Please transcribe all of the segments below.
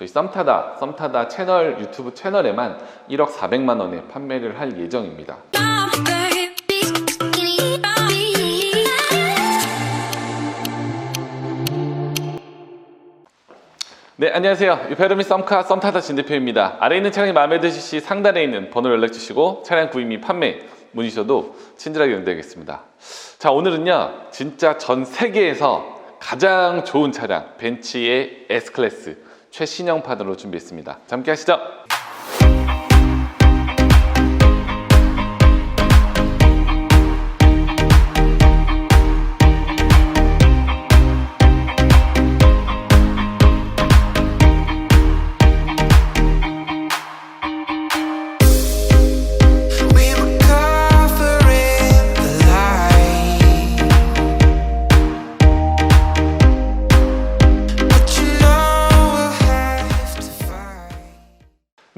저희 썸타다 썸타다 채널 유튜브 채널에만 1억 400만 원에 판매를 할 예정입니다. 네, 안녕하세요. 유페르미 썸카 썸타다 진대표입니다. 아래 있는 차량이 마음에 드실 시 상단에 있는 번호를 연락 주시고 차량 구입 및 판매 문의 주셔도 친절하게 응대하겠습니다. 자, 오늘은요. 진짜 전 세계에서 가장 좋은 차량 벤츠의 S클래스 최신형판으로 준비했습니다. 자, 함께 하시죠.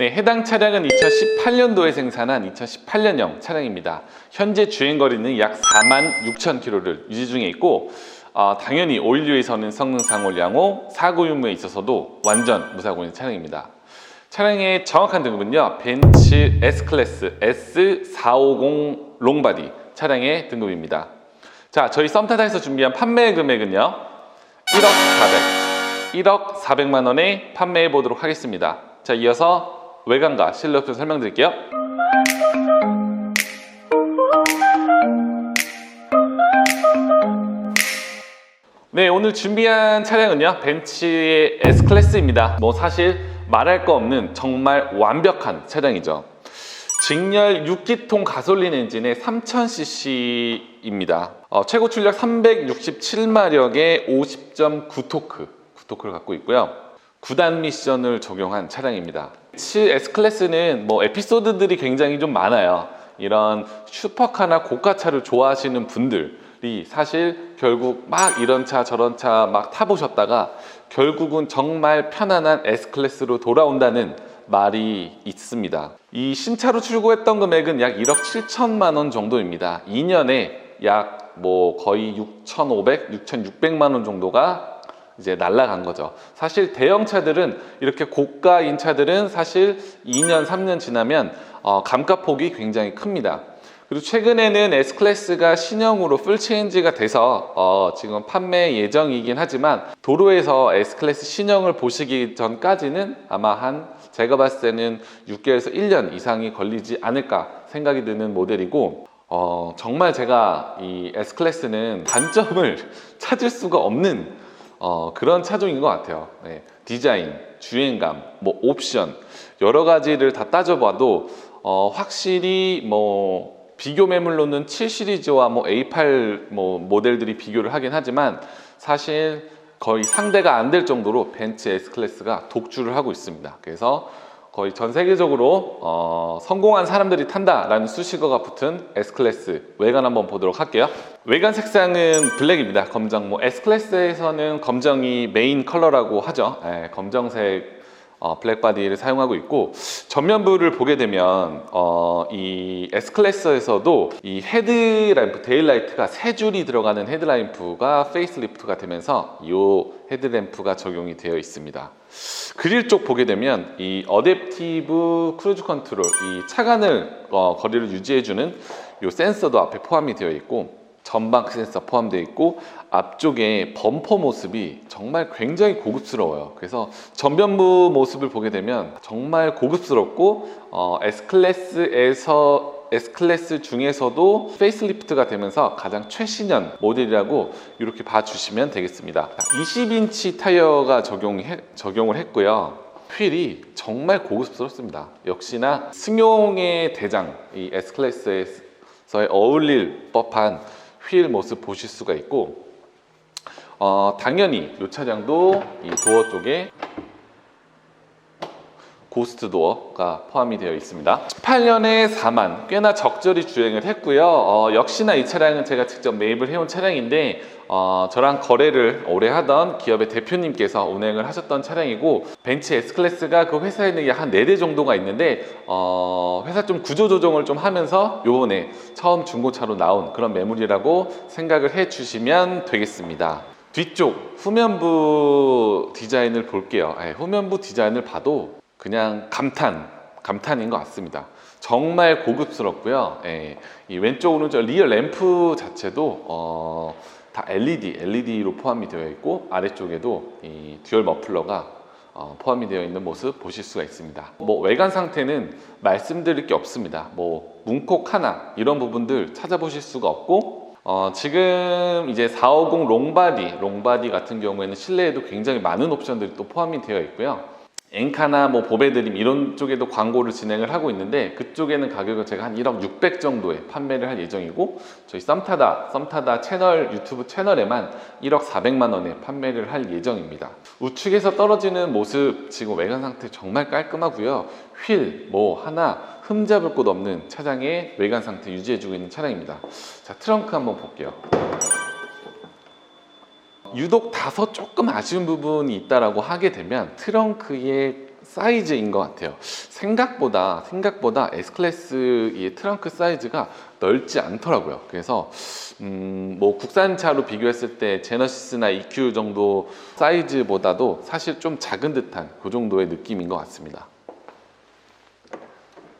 네, 해당 차량은 2018년도에 생산한 2018년형 차량입니다. 현재 주행 거리는 약 4만 6천 킬로를 유지 중에 있고 어, 당연히 오일류에서는 성능상 양호, 사고 유무에 있어서도 완전 무사고 있는 차량입니다. 차량의 정확한 등급은요. 벤츠 S클래스 S450 롱바디 차량의 등급입니다. 자, 저희 썸타다에서 준비한 판매 금액은요. 1억 400, 1억 400만 원에 판매해 보도록 하겠습니다. 자, 이어서 외관과 실내 옵션 설명드릴게요. 네, 오늘 준비한 차량은요. 벤츠의 S클래스입니다. 뭐 사실 말할 거 없는 정말 완벽한 차량이죠. 직렬 6기통 가솔린 엔진의 3000cc입니다. 어, 최고 출력 367마력의 50.9토크, 9토크를 갖고 있고요. 9단 미션을 적용한 차량입니다. S클래스는 뭐 에피소드들이 굉장히 좀 많아요. 이런 슈퍼카나 고가차를 좋아하시는 분들이 사실 결국 막 이런 차 저런 차 막 타보셨다가 결국은 정말 편안한 S클래스로 돌아온다는 말이 있습니다. 이 신차로 출고했던 금액은 약 1억 7천만 원 정도입니다. 2년에 약 뭐 거의 6,500, 6,600만 원 정도가 이제 날라간 거죠. 사실 대형차들은 이렇게 고가인 차들은 사실 2년, 3년 지나면 어, 감가폭이 굉장히 큽니다. 그리고 최근에는 S클래스가 신형으로 풀체인지가 돼서 어, 지금 판매 예정이긴 하지만 도로에서 S클래스 신형을 보시기 전까지는 아마 한 제가 봤을 때는 6개월에서 1년 이상이 걸리지 않을까 생각이 드는 모델이고 어, 정말 제가 이 S클래스는 단점을 찾을 수가 없는 어, 그런 차종인 것 같아요. 네, 디자인, 주행감, 뭐 옵션 여러 가지를 다 따져봐도 어, 확실히 뭐 비교 매물로는 7 시리즈와 뭐 A8 뭐 모델들이 비교를 하긴 하지만 사실 거의 상대가 안 될 정도로 벤츠 S 클래스가 독주를 하고 있습니다. 그래서 거의 전 세계적으로 어, 성공한 사람들이 탄다라는 수식어가 붙은 S 클래스 외관 한번 보도록 할게요. 외관 색상은 블랙입니다. 검정. 뭐 S 클래스에서는 검정이 메인 컬러라고 하죠. 예, 검정색 어, 블랙바디를 사용하고 있고 전면부를 보게 되면 어, 이 S 클래스에서도 이 헤드램프 데일라이트가 세 줄이 들어가는 헤드라이트가 페이스리프트가 되면서 이 헤드램프가 적용이 되어 있습니다. 그릴 쪽 보게 되면 이 어댑티브 크루즈 컨트롤 이 차간을 어, 거리를 유지해주는 이 센서도 앞에 포함이 되어 있고 전방 센서 포함되어 있고 앞쪽에 범퍼 모습이 정말 굉장히 고급스러워요. 그래서 전면부 모습을 보게 되면 정말 고급스럽고 어, S 클래스에서 S 클래스 중에서도 페이스리프트가 되면서 가장 최신형 모델이라고 이렇게 봐주시면 되겠습니다. 20인치 타이어가 적용해, 적용을 했고요. 휠이 정말 고급스럽습니다. 역시나 승용의 대장 이 S 클래스에서의 어울릴 법한 휠 모습 보실 수가 있고 어, 당연히 이 차량도 이 도어 쪽에 고스트 도어가 포함이 되어 있습니다. 18년에 4만 꽤나 적절히 주행을 했고요. 어, 역시나 이 차량은 제가 직접 매입을 해온 차량인데 어, 저랑 거래를 오래 하던 기업의 대표님께서 운행을 하셨던 차량이고 벤츠 S클래스가 그 회사에는 약한 4대 정도가 있는데 어, 회사 좀 구조 조정을 좀 하면서 요번에 처음 중고차로 나온 그런 매물이라고 생각을 해 주시면 되겠습니다. 뒤쪽 후면부 디자인을 볼게요. 예, 후면부 디자인을 봐도 그냥 감탄, 감탄인 것 같습니다. 정말 고급스럽고요. 예, 이 왼쪽 오른쪽 리어 램프 자체도 어, 다 LED, LED로 포함이 되어 있고 아래쪽에도 이 듀얼 머플러가 어, 포함이 되어 있는 모습 보실 수가 있습니다. 뭐 외관 상태는 말씀드릴 게 없습니다. 뭐 문콕 하나 이런 부분들 찾아보실 수가 없고 어, 지금 이제 450 롱바디, 롱바디 같은 경우에는 실내에도 굉장히 많은 옵션들이 또 포함이 되어 있고요. 엔카나 뭐 보배드림 이런 쪽에도 광고를 진행을 하고 있는데 그쪽에는 가격을 제가 한 1억 600 정도에 판매를 할 예정이고 저희 썸타다 썸타다 채널 유튜브 채널에만 1억 400만 원에 판매를 할 예정입니다. 우측에서 떨어지는 모습 지금 외관 상태 정말 깔끔하고요. 휠 뭐 하나 흠잡을 곳 없는 차량의 외관 상태 유지해주고 있는 차량입니다. 자 트렁크 한번 볼게요. 유독 다소 조금 아쉬운 부분이 있다라고 하게 되면 트렁크의 사이즈인 것 같아요. 생각보다 생각보다 S 클래스의 트렁크 사이즈가 넓지 않더라고요. 그래서 음, 뭐 국산차로 비교했을 때 제너시스나 EQ 정도 사이즈보다도 사실 좀 작은 듯한 그 정도의 느낌인 것 같습니다.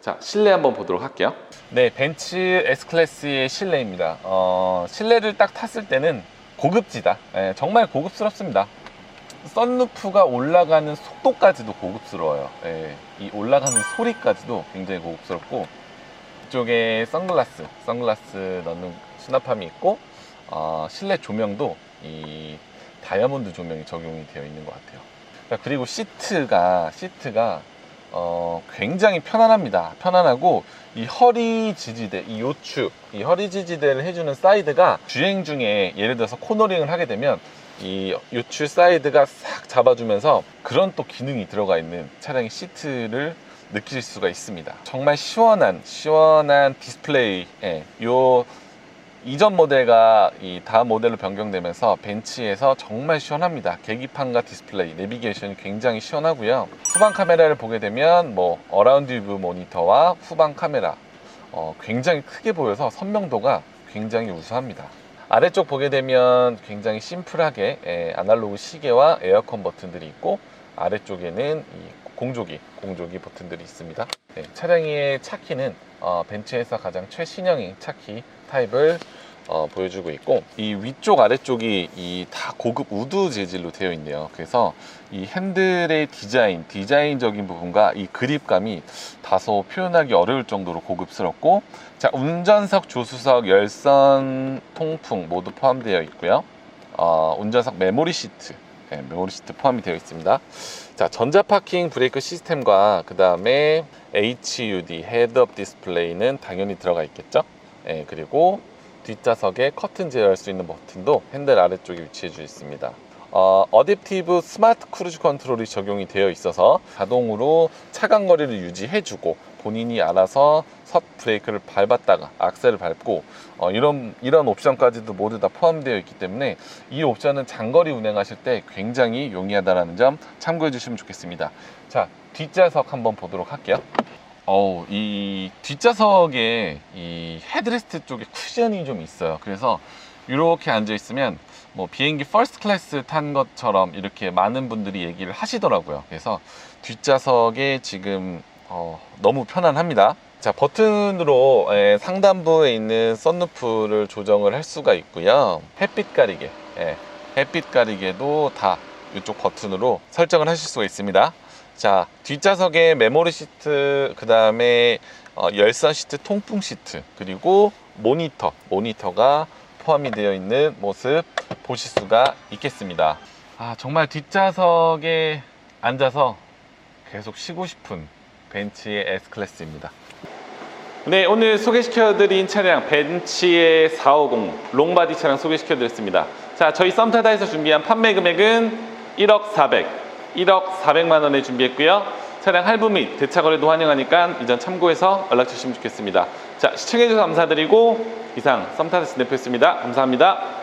자, 실내 한번 보도록 할게요. 네, 벤츠 S 클래스의 실내입니다. 어, 실내를 딱 탔을 때는 고급지다. 예, 정말 고급스럽습니다. 썬루프가 올라가는 속도까지도 고급스러워요. 예, 이 올라가는 소리까지도 굉장히 고급스럽고 이쪽에 선글라스, 선글라스 넣는 수납함이 있고 어, 실내 조명도 이 다이아몬드 조명이 적용이 되어 있는 것 같아요. 자, 그리고 시트가 시트가 어, 굉장히 편안합니다. 편안하고 이 허리 지지대, 이 요축, 이 허리 지지대를 해주는 사이드가 주행 중에 예를 들어서 코너링을 하게 되면 이 요추 사이드가 싹 잡아주면서 그런 또 기능이 들어가 있는 차량의 시트를 느낄 수가 있습니다. 정말 시원한 시원한 디스플레이, 예, 요 이전 모델과 이 다음 모델로 변경되면서 벤츠에서 정말 시원합니다. 계기판과 디스플레이, 내비게이션이 굉장히 시원하고요. 후방 카메라를 보게 되면 뭐 어라운드 뷰 모니터와 후방 카메라 어, 굉장히 크게 보여서 선명도가 굉장히 우수합니다. 아래쪽 보게 되면 굉장히 심플하게 에, 아날로그 시계와 에어컨 버튼들이 있고 아래쪽에는 이 공조기, 공조기 버튼들이 있습니다. 네, 차량의 차키는 어, 벤츠에서 가장 최신형인 차키 타입을 어, 보여주고 있고 이 위쪽 아래쪽이 이 다 고급 우드 재질로 되어 있네요. 그래서 이 핸들의 디자인, 디자인적인 부분과 이 그립감이 다소 표현하기 어려울 정도로 고급스럽고 자 운전석, 조수석, 열선, 통풍 모두 포함되어 있고요. 어, 운전석 메모리 시트, 네, 메모리 시트 포함이 되어 있습니다. 자 전자 파킹 브레이크 시스템과 그 다음에 HUD 헤드업 디스플레이는 당연히 들어가 있겠죠. 예, 그리고 뒷좌석에 커튼 제어할 수 있는 버튼도 핸들 아래쪽에 위치해 주어 있습니다. 어, 어댑티브 스마트 크루즈 컨트롤이 적용이 되어 있어서 자동으로 차간 거리를 유지해주고 본인이 알아서 첫 브레이크를 밟았다가 악셀을 밟고 어, 이런 이런 옵션까지도 모두 다 포함되어 있기 때문에 이 옵션은 장거리 운행하실 때 굉장히 용이하다는 점 참고해 주시면 좋겠습니다. 자 뒷좌석 한번 보도록 할게요. 어우, 이 뒷좌석에 이 헤드레스트 쪽에 쿠션이 좀 있어요. 그래서 이렇게 앉아 있으면 뭐 비행기 퍼스트 클래스 탄 것처럼 이렇게 많은 분들이 얘기를 하시더라고요. 그래서 뒷좌석에 지금 어, 너무 편안합니다. 자, 버튼으로 예, 상단부에 있는 썬루프를 조정을 할 수가 있고요. 햇빛 가리개, 예, 햇빛 가리개도 다 이쪽 버튼으로 설정을 하실 수가 있습니다. 자 뒷좌석에 메모리 시트 그 다음에 어, 열선 시트 통풍 시트 그리고 모니터 모니터가 포함이 되어 있는 모습 보실 수가 있겠습니다. 아 정말 뒷좌석에 앉아서 계속 쉬고 싶은 벤츠의 S클래스입니다. 네 오늘 소개시켜드린 차량 벤츠의 450 롱바디 차량 소개시켜드렸습니다. 자 저희 썸타다에서 준비한 판매 금액은 1억 400 1억 400만 원에 준비했고요. 차량 할부 및 대차 거래도 환영하니까 이전 참고해서 연락 주시면 좋겠습니다. 자, 시청해주셔서 감사드리고 이상 썸타드 스냅프였습니다. 감사합니다.